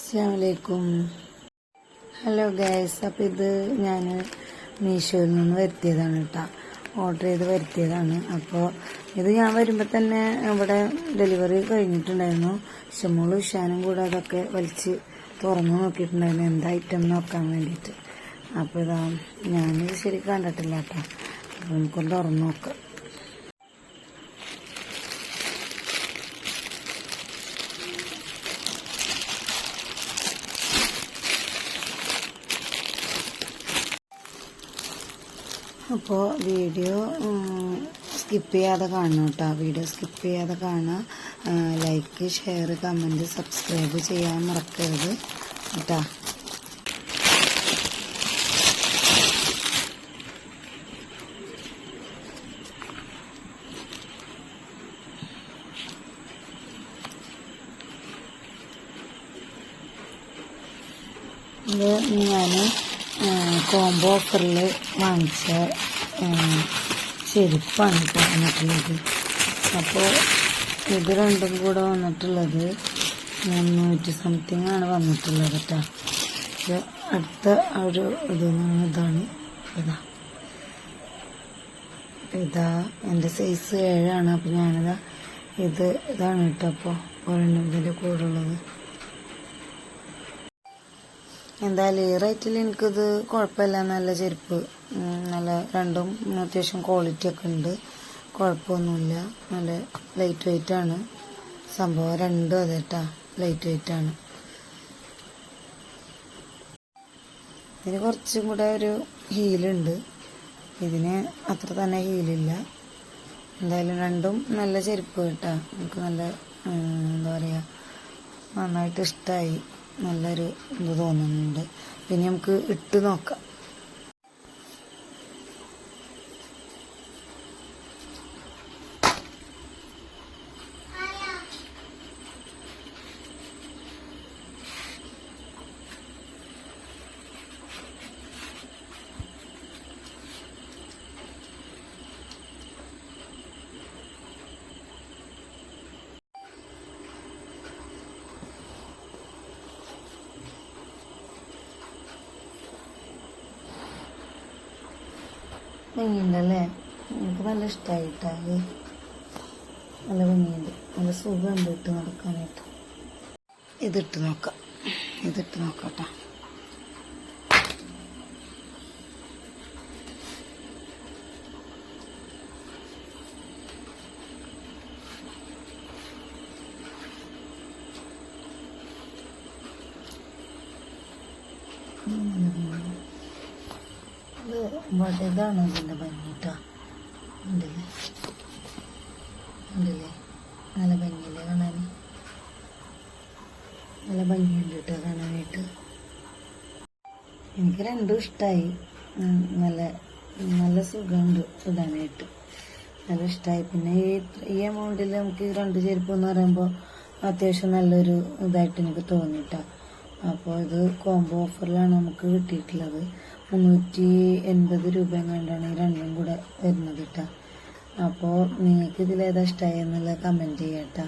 അസ്സാമലൈക്കും hello guys അപ്പം ഇത് ഞാൻ മീഷോയിൽ നിന്ന് വരുത്തിയതാണ് കേട്ടോ ഓർഡർ ചെയ്ത് വരുത്തിയതാണ്. അപ്പോൾ ഇത് ഞാൻ വരുമ്പോൾ തന്നെ ഇവിടെ ഡെലിവറി കഴിഞ്ഞിട്ടുണ്ടായിരുന്നു. ഷമോളും ഉഷാനും കൂടെ അതൊക്കെ വലിച്ച് തുറന്നു നോക്കിയിട്ടുണ്ടായിരുന്നു എന്താ ഐറ്റം നോക്കാൻ വേണ്ടിയിട്ട്. അപ്പോൾ ഇതാ ഞാനിത് ശരി കണ്ടിട്ടില്ല കേട്ടോ അപ്പോൾ നമുക്കൊന്ന് തുറന്നു നോക്കാം. അപ്പോൾ വീഡിയോ സ്കിപ്പ് ചെയ്യാതെ കാണണം കേട്ടോ വീഡിയോ സ്കിപ്പ് ചെയ്യാതെ കാണുക ലൈക്ക് ഷെയർ കമന്റ് സബ്സ്ക്രൈബ് ചെയ്യാൻ മറക്കരുത് കേട്ടോ ഇത് ഞാൻ കോംബോ ഓഫറിൽ വാങ്ങിച്ച ചെരുപ്പാണ് ഇപ്പോൾ വന്നിട്ടുള്ളത്. അപ്പോൾ ഇത് രണ്ടും കൂടെ വന്നിട്ടുള്ളത് മുന്നൂറ്റി സംതിങ് ആണ് വന്നിട്ടുള്ളത് കേട്ടോ അടുത്ത ഒരു ഇത് ഇതാണ്. ഇതാ. ഇതാ എന്റെ സൈസ് ഏഴാണ്. അപ്പോൾ ഞാനിതാ ഇത് ഇതാണ് കേട്ടോ അപ്പോൾ ഒരെണ്ണം ഇതിന്റെ കൂടെ ഉള്ളത്. എന്തായാലും ഈ റേറ്റിൽ എനിക്കിത് കുഴപ്പമില്ല. നല്ല ചെരുപ്പ് നല്ല രണ്ടും അത്യാവശ്യം ക്വാളിറ്റി ഒക്കെ ഉണ്ട്. കുഴപ്പമൊന്നുമില്ല നല്ല ലൈറ്റ് വെയിറ്റ് ആണ്. സംഭവം രണ്ടും അതെ കേട്ടാ ലൈറ്റ് വെയിറ്റ് ആണ്. ഇതിന് കുറച്ചും കൂടെ ഒരു ഹീലുണ്ട് ഇതിന് അത്ര തന്നെ ഹീലില്ല എന്തായാലും രണ്ടും നല്ല ചെരുപ്പ് കേട്ടാ. എനിക്ക് നല്ല എന്താ പറയുക നന്നായിട്ട് ഇഷ്ടമായി നല്ലൊരു ഇത് തോന്നുന്നുണ്ട്. പിന്നെ നമുക്ക് ഇട്ട് നോക്കാം. ഭംഗിയുണ്ടല്ലേ? എനിക്ക് നല്ല ഇഷ്ടമായിട്ടാ നല്ല ഭംഗിയുണ്ട്. നല്ല സുഖമുണ്ട് ഇട്ട് നടക്കാനായിട്ട്. ഇതിട്ട് നോക്കാം. ഇതിട്ട് നോക്കാട്ടാ. ഇത് ഇതാണ് ഇതിന്റെ ഭംഗിട്ടോ ഉണ്ടല്ലേ? ഉണ്ടല്ലേ? നല്ല ഭംഗിയില്ലേ കാണാൻ? നല്ല ഭംഗിയുണ്ട് കേട്ടോ കാണാനായിട്ട്. എനിക്ക് രണ്ടും ഇഷ്ടമായി നല്ല നല്ല സുഖമുണ്ട് ഇടാനായിട്ട് നല്ല ഇഷ്ടമായി പിന്നെ ഈ ഈ എമൗണ്ടിൽ നമുക്ക് രണ്ട് ചെരുപ്പ് എന്ന് പറയുമ്പോൾ അത്യാവശ്യം നല്ലൊരു ഇതായിട്ട് എനിക്ക് തോന്നിയിട്ടാണ് അപ്പോൾ ഇത് കോംബോ ഓഫറിലാണ് നമുക്ക് കിട്ടിയിട്ടുള്ളത്. മുന്നൂറ്റി എൺപത് രൂപ എങ്ങാണ്ടാണ് ഈ രണ്ടും കൂടെ വരുന്നത് കേട്ടോ അപ്പോൾ നിങ്ങൾക്ക് ഇതിലേതാ ഇഷ്ടമായി എന്നുള്ളത് കമന്റ് ചെയ്യാം കേട്ടോ